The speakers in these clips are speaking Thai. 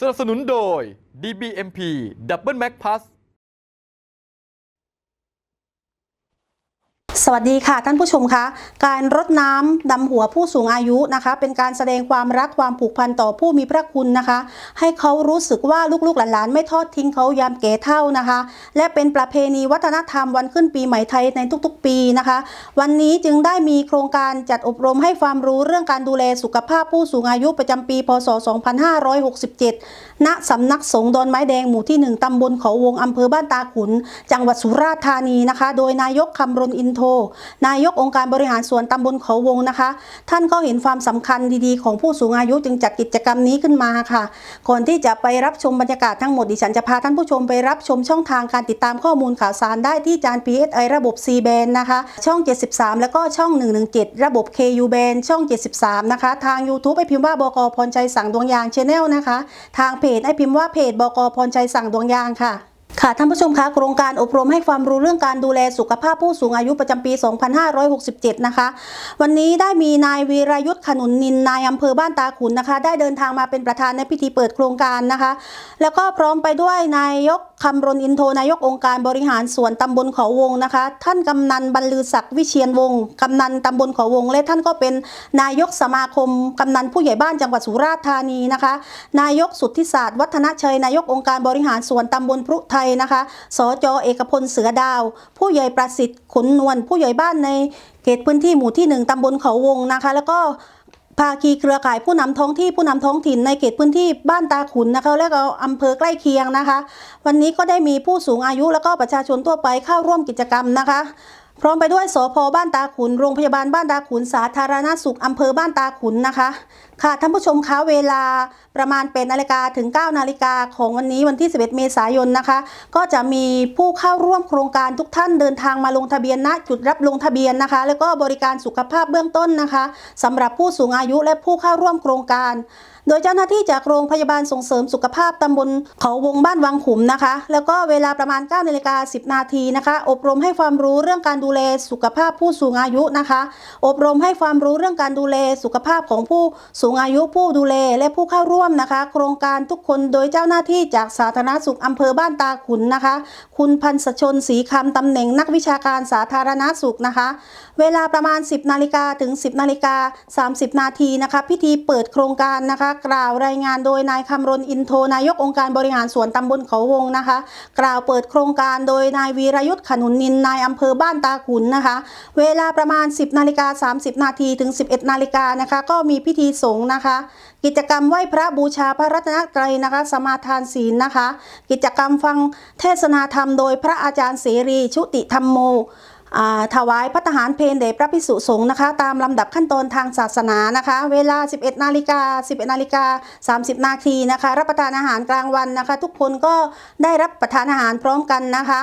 สนับสนุนโดย DBMP Double Mac Plus สวัสดีค่ะท่านผู้ชมคะการรดน้ำดำหัวผู้สูงอายุนะคะ เป็นการแสดงความรักความผูกพันต่อผู้มีพระคุณนะคะ ให้เขารู้สึกว่าลูกๆหลานๆไม่ทอดทิ้งเขายามแก่เฒ่านะคะ และเป็นประเพณีวัฒนธรรมวันขึ้นปีใหม่ไทยในทุกๆ ปีนะคะ วันนี้จึงได้มีโครงการจัดอบรมให้ความรู้เรื่องการดูแลสุขภาพผู้สูงอายุประจำปี พศ 2567 ณสำนักสงฆ์ดอนไม้แดงหมู่ที่ 1ตำบลเขาวงอำเภอบ้านตาขุน จังหวัดสุราษฎร์ธานีนะคะ โดยนายกคำรณอินโทนายกองค์การบริหารส่วนตำบลเขาวงนะคะ ท่านก็เห็นความสำคัญดีๆ ของผู้สูงอายุจึงจัดกิจกรรมนี้ขึ้นมาค่ะ ก่อนที่จะไปรับชมบรรยากาศทั้งหมดดิฉันจะพาท่านผู้ชมไปรับชมช่องทางการติดตามข้อมูลข่าวสารได้ที่จาน PSI ระบบ C band นะคะ ช่อง 73 แล้วก็ช่อง 117 ระบบ KU band ช่อง 73 นะคะ ทาง YouTube ไอพิมพ์ว่าบกพรชัยสั่งดวงยาง Channel นะคะ ทางเพจไอพิมพ์ว่าเพจบกพรชัยสั่งดวงยางค่ะ ค่ะท่านผู้ชมคะโครงการอบรมให้ความรู้เรื่องการดูแลสุขภาพผู้สูงอายุประจำปี 2567 นะคะ วันนี้ได้มีนายวีรยุทธ์ขนุนนินนายอำเภอบ้านตาขุนนะคะ ได้เดินทางมาเป็นประธานในพิธีเปิดโครงการนะคะ แล้วก็พร้อมไปด้วยนายกคำรณอินโทนายกองค์การบริหารส่วนตำบลเขาวงนะคะ ท่านกำนันบรรลือศักดิ์วิเชียนวงศ์กำนันตำบลเขาวง และท่านก็เป็นนายกสมาคมกำนันผู้ใหญ่บ้านจังหวัดสุราษฎร์ธานีนะคะ นายกสุทธิศาสตร์วัฒนชัยนายกองค์การบริหารส่วนตำบลพรุไทยนะคะ สจเอกพลเสือดาว ผู้ใหญ่ประสิทธิ์ขุนนวลผู้ใหญ่บ้านในเขตพื้นที่หมู่ที่หนึ่งตำบลเขาวงนะคะ แล้วก็ภาคีเครือข่ายผู้นำท้องที่ผู้นำท้องถิ่นในเขตพื้นที่บ้านตาขุนนะคะและก็อำเภอใกล้เคียงนะคะ วันนี้ก็ได้มีผู้สูงอายุแล้วก็ประชาชนทั่วไปเข้าร่วมกิจกรรมนะคะ พร้อมไปด้วยสพบ้านตาขุนโรงพยาบาลบ้านตาขุนสาธารณสุขอำเภอบ้านตาขุนนะคะ ค่ะท่านผู้ชมคะเวลาประมาณเป็นนาฬิกาถึง 9 นาฬิกาของวันนี้วันที่ 11 เมษายนนะคะ ก็จะมีผู้เข้าร่วมโครงการทุกท่านเดินทางมาลงทะเบียนณจุดรับลงทะเบียนนะคะ แล้วก็บริการสุขภาพเบื้องต้นนะคะสำหรับผู้สูงอายุและผู้เข้าร่วมโครงการ โดยเจ้าหน้าที่จากโรงพยาบาลส่งเสริมสุขภาพตำบลเขาวงบ้านวังขุมนะคะ แล้วก็เวลาประมาณ9นาฬิกา10 นาทีนะคะ อบรมให้ความรู้เรื่องการดูแลสุขภาพผู้สูงอายุนะคะ อบรมให้ความรู้เรื่องการดูแลสุขภาพของผู้สูงูงอายุผู้ดูแลและผู้เข้าร่วมนะคะ โครงการทุกคนโดยเจ้าหน้าที่จากสาธารณสุขอำเภอบ้านตาขุนนะคะ คุณพันศชนศรีคำตำแหน่งนักวิชาการสาธารณสุขนะคะ เวลาประมาณ 10นาฬิกาถึง 10นาฬิกา30 นาทีนะคะ พิธีเปิดโครงการนะคะ กล่าวรายงานโดยนายคำรณอินโทนายกองค์การบริหารส่วนตำบลเขาวงนะคะ กล่าวเปิดโครงการโดยนายวีรยุทธ์ขนุนนินนายอำเภอบ้านตาขุนนะคะ เวลาประมาณ 10นาฬิกา30 นาทีถึง 11นาฬิกานะคะ ก็มีพิธีสงฆ์นะคะ กิจกรรมไหว้พระบูชาพระรัตนตรัยนะคะ สมาทานศีลนะคะ กิจกรรมฟังเทศนาธรรมโดยพระอาจารย์เสรี ชุติธรรมโมถวายพัฒหารเพลเดชพระพิสุสงฆ์นะคะ ตามลำดับขั้นตอนทางศาสนานะคะ เวลา 11นาฬิกา11นาฬิกา30 นาทีนะคะ รับประทานอาหารกลางวันนะคะ ทุกคนก็ได้รับประทานอาหารพร้อมกันนะคะ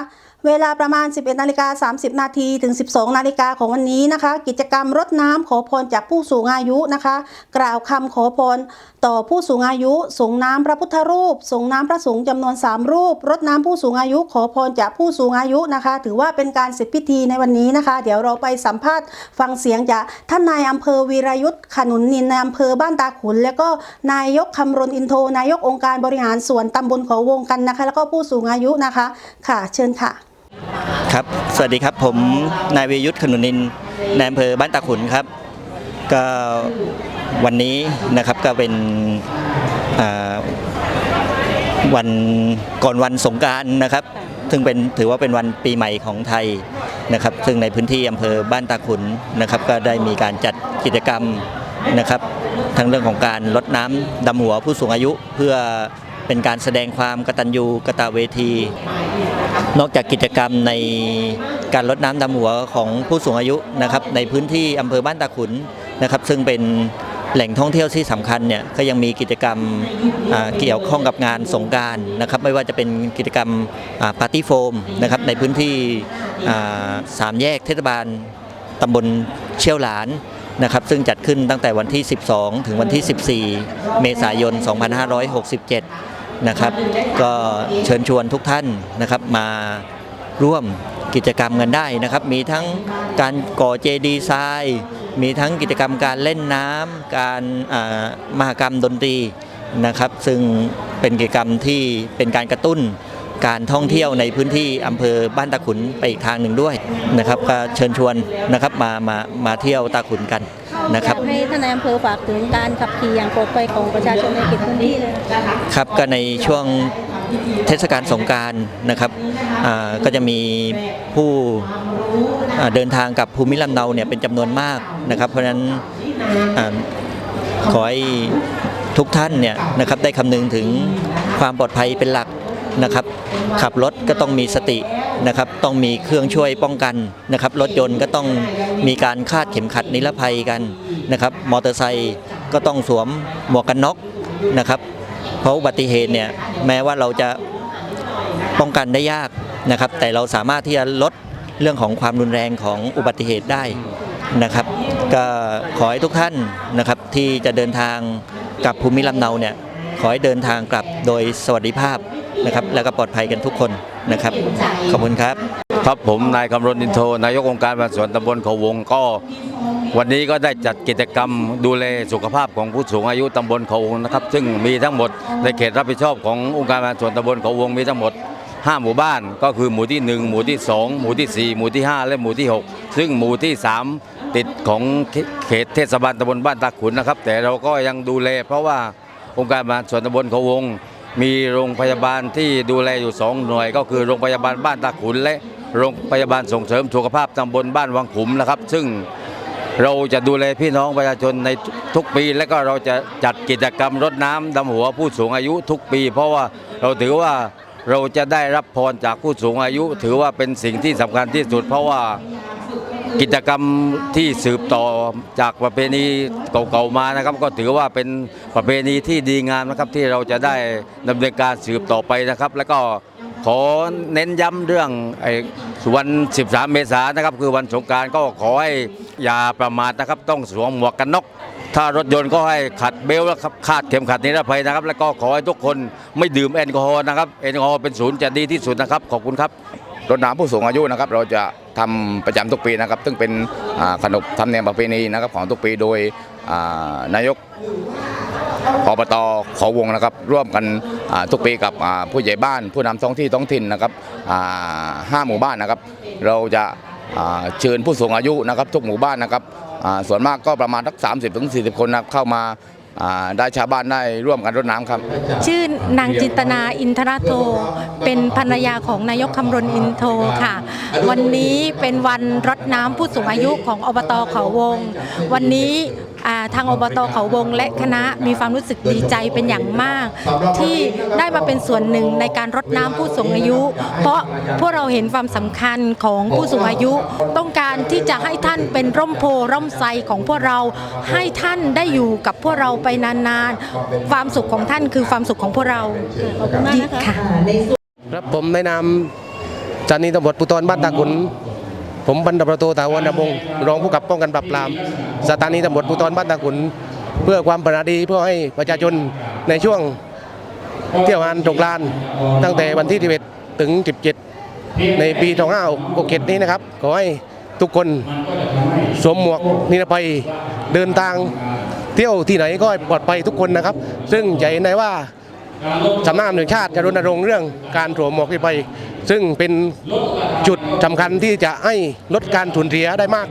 เวลาประมาณ 11นาฬิกา30 นาทีถึง 12 นาฬิกาของวันนี้นะคะ กิจกรรมรดน้ำขอพรจากผู้สูงอายุนะคะ กล่าวคำขอพรต่อผู้สูงอายุส่งน้ำพระพุทธรูปส่งน้ำพระสงฆ์จำนวน 3 รูปรดน้ำผู้สูงอายุขอพรจากผู้สูงอายุนะคะ ถือว่าเป็นการเสร็จพิธีในวันนี้นะคะ เดี๋ยวเราไปสัมภาษณ์ฟังเสียงจากท่านนายอำเภอวีรยุทธ์ขนุนนินในอำเภอบ้านตาขุน แล้วก็นายกคำรณอินโทนายกองค์การบริหารส่วนตำบลเขาวงกันนะคะ แล้วก็ผู้สูงอายุนะคะค่ะ เชิญค่ะ ครับ สวัสดีครับ ผมนายเวยุทธ์ขนุนินในอำเภอบ้านตาขุนครับ ก็วันนี้นะครับก็เป็นวันก่อนวันสงการนะครับ ซึ่งเป็นถือว่าเป็นวันปีใหม่ของไทยนะครับ ซึ่งในพื้นที่อำเภอบ้านตาขุนนะครับ ก็ได้มีการจัดกิจกรรมนะครับ ทั้งเรื่องของการลดน้ำดำหัวผู้สูงอายุเพื่อเป็นการแสดงความกตัญญูกตเวที นอกจากกิจกรรมในการลดน้ำดำหัวของผู้สูงอายุนะครับในพื้นที่อำเภอบ้านตาขุนนะครับ ซึ่งเป็นแหล่งท่องเที่ยวที่สำคัญเนี่ยก็ยังมีกิจกรรมเกี่ยวข้องกับงานสงการนะครับ ไม่ว่าจะเป็นกิจกรรมปาร์ตี้โฟมนะครับในพื้นที่สามแยกเทศบาลตำบลเชี่ยวหลานนะครับซึ่งจัดขึ้นตั้งแต่วันที่ 12 ถึงวันที่ 14 เมษายน 2567 นะครับ ก็เชิญชวนทุกท่านนะครับมาร่วมกิจกรรมกันได้นะครับ มีทั้งการก่อเจดีย์ทรายมีทั้งกิจกรรมการเล่นน้ำการมหามหกรรมดนตรีนะครับ ซึ่งเป็นกิจกรรมที่เป็นการกระตุ้น การท่องเที่ยวในพื้นที่อำเภอบ้านตาขุนไปอีกทางหนึ่งด้วยนะครับก็เชิญชวนนะครับมามามาเที่ยวตาขุนกันนะครับให้ท่านนายอำเภอฝากถึงการขับขี่อย่างปลอดภัยของประชาชนในเขตพื้นที่เลยครับก็ในช่วงเทศกาลสงกรารนะครับอ่าก็จะมีผู้อ่าเดินทางกับภูมิลำเนาเนี่ยเป็นจำนวนมากนะครับ เพราะฉะนั้นอ่าขอให้ทุกท่านเนี่ยนะครับได้คำนึงถึงความปลอดภัยเป็นหลัก นะครับขับรถก็ต้องมีสตินะครับต้องมีเครื่องช่วยป้องกันนะครับรถยนต์ก็ต้องมีการคาดเข็มขัดนิรภัยกันนะครับมอเตอร์ไซค์ก็ต้องสวมหมวกกันน็อกนะครับเพราะอุบัติเหตุเนี่ยแม้ว่าเราจะป้องกันได้ยากนะครับแต่เราสามารถที่จะลดเรื่องของความรุนแรงของอุบัติเหตุได้นะครับ ก็ขอให้ทุกท่านนะครับที่จะเดินทางกับภูมิลำเนาเนี่ย ขอให้เดินทางกลับโดยสวัสดิภาพนะครับแล้วก็ปลอดภัยกันทุกคนนะครับ ขอบคุณครับ ครับผมนายคำรณอินโทนายกองค์การบริหารส่วนตำบลเขาวงก็ วันนี้ก็ได้จัดกิจกรรมดูแลสุขภาพของผู้สูงอายุตำบลเขาวงนะครับ ซึ่งมีทั้งหมดในเขตรับผิดชอบขององค์การบริหารส่วนตำบลเขาวงมีทั้งหมด5หมู่บ้านก็คือหมู่ที่ 1 หมู่ที่ 2 หมู่ที่ 4 หมู่ที่ 5 และหมู่ที่ 6 ซึ่งหมู่ที่ 3 ติดของเขตเทศบาลตำบลบ้านตาขุนนะครับ แต่เราก็ยังดูแลเพราะว่า องค์การบริหารส่วนตำบลเขาวง มีโรงพยาบาลที่ดูแลอยู่ 2 หน่วย ก็คือโรงพยาบาลบ้านตาขุนและโรงพยาบาลส่งเสริมสุขภาพตำบลบ้านวังขุมนะครับ ซึ่งเราจะดูแลพี่น้องประชาชนในทุกปี และก็เราจะจัดกิจกรรมรดน้ำดำหัวผู้สูงอายุทุกปี เพราะว่าเราถือว่าเราจะได้รับพรจากผู้สูงอายุ ถือว่าเป็นสิ่งที่สำคัญที่สุด เพราะว่า กิจกรรมที่สืบต่อจากประเพณีเก่าๆมานะครับ ก็ถือว่าเป็นประเพณีที่ดีงามนะครับที่เราจะได้ดำเนินการสืบต่อไปนะครับ แล้วก็ขอเน้นย้ำเรื่องไอ้วัน 13 เมษายนนะครับ คือวันสงกรารก็ขอให้อย่าประมาทนะครับ ต้องสวมหมวกกันน็อกถ้ารถยนต์ก็ให้ขัดเบลต์แล้วครับคาดเข็มขัดนิรภัยนะครับ แล้วก็ขอให้ทุกคนไม่ดื่มแอลกอฮอล์นะครับแอลกอฮอล์เป็นศูนย์จะดีที่สุดนะครับขอบคุณครับ รถน้ำผู้สูงอายุนะครับ เราจะทำประจำทุกปีนะครับ ซึ่งเป็นขนบธรรมเนียมประเพณีนะครับของทุกปีโดยนายกอบตขอวงนะครับ ร่วมกันทุกปีกับผู้ใหญ่บ้าน ผู้นำท้องที่ท้องถิ่นนะครับห้าหมู่บ้านนะครับ เราจะเชิญผู้สูงอายุนะครับ ทุกหมู่บ้านนะครับส่วนมากก็ประมาณสัก30ถึง40 คนนะครับเข้ามา ได้ชาวบ้านได้ร่วมกันรดน้ำครับ ชื่อนางจินตนาอินทรโท เป็นภรรยาของนายกคำรณอินโทค่ะ วันนี้เป็นวันรดน้ำผู้สูงอายุของอบตเขาวง วันนี้อ่า ทางอบตเขาวงและคณะมีความรู้สึกดีใจเป็นอย่างมาก ที่ได้มาเป็นส่วนหนึ่งในการรดน้ำผู้สูงอายุ เพราะพวกเราเห็นความสำคัญของผู้สูงอายุ ต้องการที่จะให้ท่านเป็นร่มโพร่มไทรของพวกเราให้ท่านได้อยู่กับพวกเราไปนานๆ ความสุขของท่านคือความสุขของพวกเราขอบคุณมากนะคะค่ะครับผมในนามสถานีตำรวจภูธรบ้านตาขุน ผมพันตำรวจโทถาวรดำรงรองผู้กับป้องกันปราบปรามสถานีตำรวจภูธรบ้านตาขุน เพื่อความปรารถนดีเพื่อให้ประชาชนในช่วงเที่ยวงานสงกรานต์ตั้งแต่วันที่ 11 ถึง 17 ในปี 2567 นี้นะครับ ขอให้ทุกคนสวมหมวกนิรภัยเดินทางเที่ยวที่ไหนก็ปลอดภัยทุกคนนะครับ ซึ่งจะเห็นได้ว่า สำนักงานตำรวจแห่งชาติจะรณรงค์เรื่องการสวมหมวกนิรภัย ซึ่งเป็นจุดสำคัญที่จะให้ลดการสูญเสียได้มาก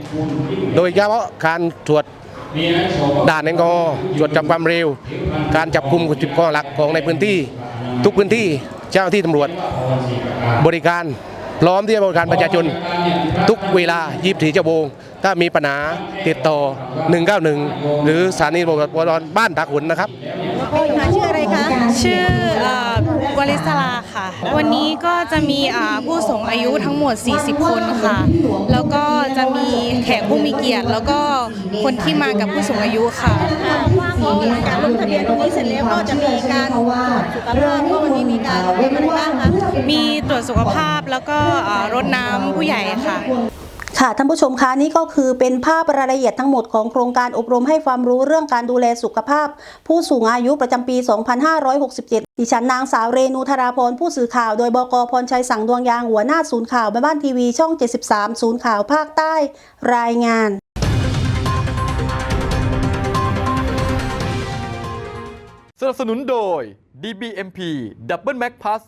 โดยเฉพาะการตรวจด่านแอลกอฮอล์ตรวจจับความเร็ว การจับกลุ่มจุดข้อหลักของในพื้นที่ ทุกพื้นที่เจ้าหน้าที่ตำรวจบริการพร้อมที่จะบริการประชาชนทุกเวลา 24ชั่วโมง ถ้ามีปัญหาติดต่อ 191 หรือสถานีตำรวจบ้านตาขุนนะครับ ชื่ออะไรคะชื่อเอ่อวลิศลาค่ะ วันนี้ก็จะมีอ่าผู้สูงอายุทั้งหมด 40 คนค่ะ แล้วก็จะมีแขกผู้มีเกียรติ แล้วก็คนที่มากับผู้สูงอายุค่ะว่าพอการลงทะเบียนตรงนี้เสร็จแล้วก็จะมีการตรวจสุขภาพก็วันนี้มีการทำอะไรบ้างคะ มีตรวจสุขภาพแล้วก็อ่ารดน้ำผู้ใหญ่ค่ะ ค่ะท่านผู้ชมคะนี่ก็คือเป็นภาพรายละเอียดทั้งหมดของโครงการอบรมให้ความรู้เรื่องการดูแลสุขภาพ ผู้สูงอายุประจำปี 2567 ดิฉันนางสาวเรนูธราพรผู้สื่อข่าวโดยบกพรชัยสังดวงยางหัวหน้าศูนย์ข่าวแม่บ้านทีวีช่อง 73 ศูนย์ข่าวภาคใต้ รายงานสนับสนุนโดย DBMP Double Max Plus